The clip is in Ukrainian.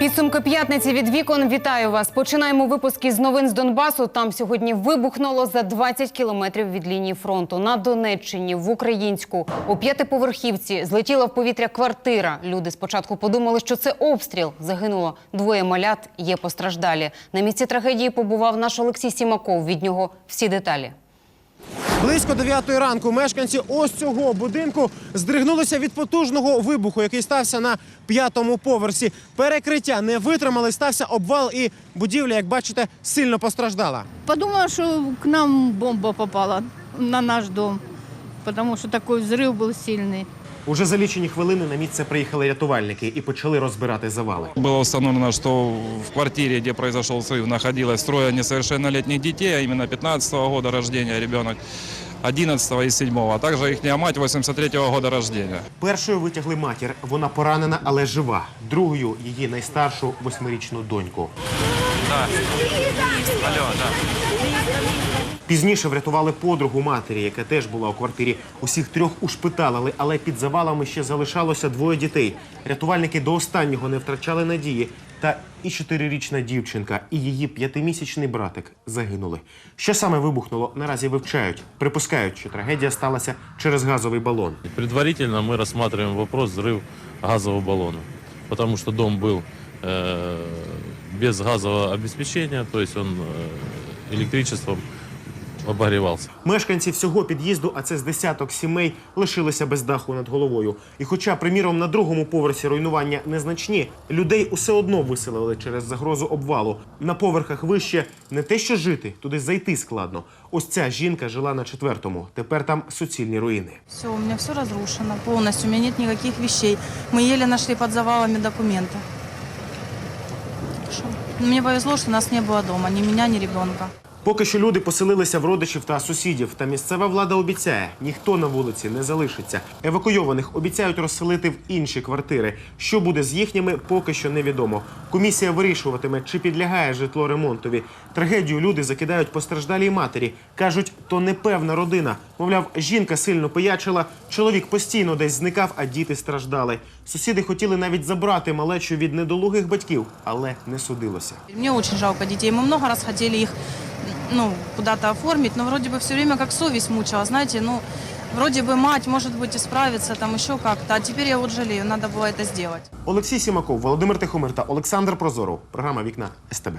Підсумки п'ятниці від вікон. Вітаю вас. Починаємо випуск із новин з Донбасу. Там сьогодні вибухнуло за 20 кілометрів від лінії фронту. На Донеччині, в Українську, у п'ятиповерхівці злетіла в повітря квартира. Люди спочатку подумали, що це обстріл. Загинуло двоє малят. Є постраждалі. На місці трагедії побував наш Олексій Сімаков. Від нього всі деталі. Близько 9 ранку мешканці ось цього будинку здригнулися від потужного вибуху, який стався на п'ятому поверсі. Перекриття не витримали, стався обвал, і будівля, як бачите, сильно постраждала. Подумала, что к нам бомба попала на наш дом, потому что такой взрыв был сильный. Уже за лічені хвилини на місце приїхали рятувальники і почали розбирати завали. Было установлено, что в квартире, где произошел взрыв, находилось трое несовершеннолетних детей, а именно 15 года рождения ребенок, 11 и 7, а также их мать 83-го года рождения. Першою витягли матір. Вона поранена, але жива. Другою її найстаршу восьмирічну доньку. Пізніше врятували подругу матері, яка теж була у квартирі. Усіх трьох ушпиталили, але під завалами ще залишалося двоє дітей. Рятувальники до останнього не втрачали надії. Та і чотирирічна дівчинка, і її п'ятимісячний братик загинули. Що саме вибухнуло, наразі вивчають. Припускають, що трагедія сталася через газовий балон. Предварительно мы рассматриваем вопрос взрыв газового баллона, потому что дом был э, без газового обеспечения, то есть он э, электричеством обогревался. Мешканці всього під'їзду, а це з десяток сімей, лишилися без даху над головою. І хоча, приміром, на другому поверсі руйнування незначні, людей усе одно виселили через загрозу обвалу. На поверхах вище не те, що жити, туди зайти складно. Ось ця жінка жила на четвертому. Тепер там суцільні руїни. Все, у меня все разрушено полностью, у меня нет никаких вещей. Мы еле нашли под завалами документы. Что Мне повезло, что нас не было дома, ни меня, ни ребенка. Поки що люди поселилися в родичів та сусідів. Та місцева влада обіцяє, ніхто на вулиці не залишиться. Евакуйованих обіцяють розселити в інші квартири. Що буде з їхніми, поки що невідомо. Комісія вирішуватиме, чи підлягає житло ремонтові. Трагедію люди закидають постраждалій матері. кажуть, то непевна родина. Мовляв, жінка сильно пиячила, чоловік постійно десь зникав, а діти страждали. Сусіди хотіли навіть забрати малечу від недолугих батьків, але не судилося. Мне очень жалко детей. Мы много раз хотели их ну, куда-то оформить, но вроде бы все время как совесть мучила, знаете, ну, вроде бы мать, может быть, исправится, там еще как-то, а теперь я вот жалею, надо было это сделать. Олексій Сімаков, Володимир Тихомир та Олександр Прозоров. Програма Вікна СТБ.